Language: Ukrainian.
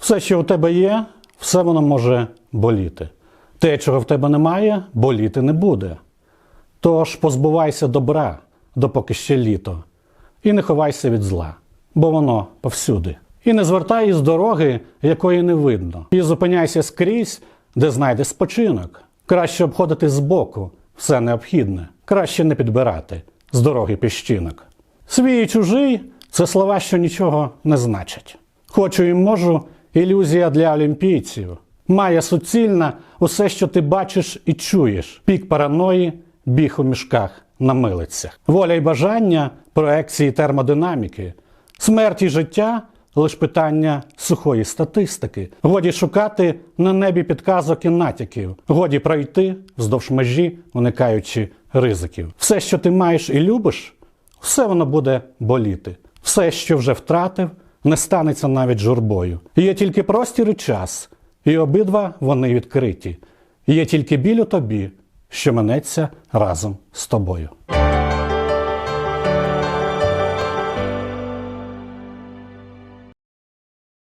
Все, що у тебе є, все воно може боліти. Те, чого в тебе немає, боліти не буде. Тож позбувайся добра, допоки ще літо, і не ховайся від зла, бо воно повсюди. І не звертай із дороги, якої не видно, і зупиняйся скрізь, де знайдеш спочинок. Краще обходити збоку все необхідне, краще не підбирати з дороги піщинок. Свій і чужий це слова, що нічого не значать. Хочу і можу ілюзія для олімпійців. Має суцільна усе, що ти бачиш і чуєш. Пік параної, біг у мішках на милицях. Воля й бажання проекції термодинаміки. Смерть і життя лише питання сухої статистики. Годі шукати на небі підказок і натяків. Годі пройти вздовж межі, уникаючи ризиків. Все, що ти маєш і любиш, все воно буде боліти. Все, що вже втратив, не станеться навіть журбою. Є тільки простір і час, і обидва вони відкриті. Є тільки біль у тобі, що минеться разом з тобою.